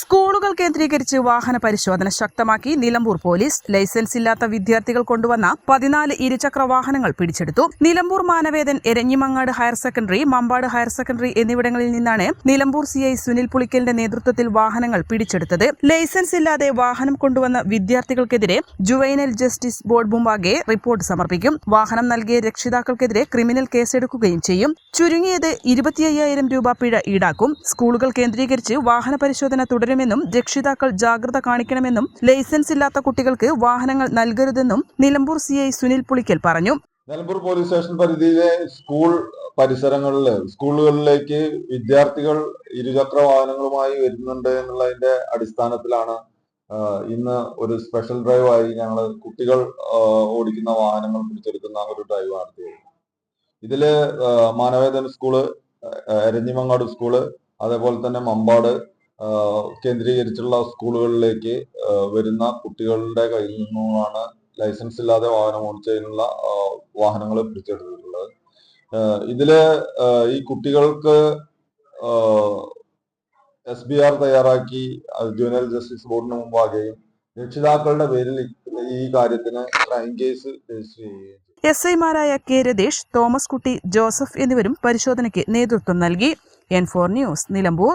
സ്കൂളുകൾ കേന്ദ്രീകരിച്ച് വാഹന പരിശോധന ശക്തമാക്കി നിലമ്പൂർ പോലീസ് ലൈസൻസ് ഇല്ലാത്ത വിദ്യാർത്ഥികൾ കൊണ്ടുവന്ന പതിനാല് ഇരുചക്ര വാഹനങ്ങൾ പിടിച്ചെടുത്തു. Nilambur Manavedan Eranhimangad higher secondary Mampad higher secondary എന്നിവിടങ്ങളിൽ നിന്നാണ് നിലമ്പൂർ സി ഐ സുനിൽ പുളിക്കലിന്റെ നേതൃത്വത്തിൽ വാഹനങ്ങൾ പിടിച്ചെടുത്തത്. ലൈസൻസ് ഇല്ലാതെ വാഹനം കൊണ്ടുവന്ന വിദ്യാർത്ഥികൾക്കെതിരെ ജുവൈനൽ ജസ്റ്റിസ് ബോർഡ് മുമ്പാകെ റിപ്പോർട്ട് സമർപ്പിക്കും. വാഹനം നൽകിയ രക്ഷിതാക്കൾക്കെതിരെ ക്രിമിനൽ കേസെടുക്കുകയും ചെയ്യും. ചുരുങ്ങിയത് ഇരുപത്തിയ്യായിരം രൂപ പിഴ ഈടാക്കും. സ്കൂളുകൾ കേന്ദ്രീകരിച്ച് വാഹന പരിശോധന തുടരുമെന്നും രക്ഷിതാക്കൾ ജാഗ്രത കാണിക്കണമെന്നും ലൈസൻസ് ഇല്ലാത്ത കുട്ടികൾക്ക് വാഹനങ്ങൾ നൽകരുതെന്നും നിലമ്പൂർ സി ഐ സുനിൽ പുളിക്കൽ പറഞ്ഞു. നിലമ്പൂർ പോലീസ് സ്റ്റേഷൻ പരിധിയിലെ സ്കൂൾ പരിസരങ്ങളിൽ സ്കൂളുകളിലേക്ക് വിദ്യാർത്ഥികൾ ഇരുചക്ര വാഹനങ്ങളുമായി വരുന്നുണ്ട് എന്നുള്ളതിന്റെ അടിസ്ഥാനത്തിലാണ് ഇന്ന് ഒരു സ്പെഷ്യൽ ഡ്രൈവായി ഞങ്ങൾ കുട്ടികൾ ഓടിക്കുന്ന വാഹനങ്ങൾ പിടിച്ചെടുക്കുന്ന ഒരു ഡ്രൈവ് നടത്തിയത് ഇതിൽ മാനവേദൻ സ്കൂൾ എരഞ്ഞിമങ്ങാട് സ്കൂൾ അതേപോലെ തന്നെ മമ്പാട് കേന്ദ്രീകരിച്ചുള്ള സ്കൂളുകളിലേക്ക് വരുന്ന കുട്ടികളുടെ കയ്യിൽ നിന്നുമാണ് ലൈസൻസ് ഇല്ലാതെ വാഹനം ഓടിച്ചതിനുള്ള വാഹനങ്ങൾ പിടിച്ചെടുത്തിട്ടുള്ളത്. ഇതിൽ ഈ കുട്ടികൾക്ക് എസ് ബി ആർ തയ്യാറാക്കി ജുവനൽ ജസ്റ്റിസ് ബോർഡിന് മുമ്പാകെയും രക്ഷിതാക്കളുടെ പേരിൽ ഈ കാര്യത്തിന് ക്രൈം കേസ് രജിസ്റ്റർ ചെയ്യുകയും. എസ് ഐമാരായ K Ratheesh Thomas Kutty Joseph എന്നിവരും പരിശോധനയ്ക്ക് നേതൃത്വം നൽകി. N four news Nilambur.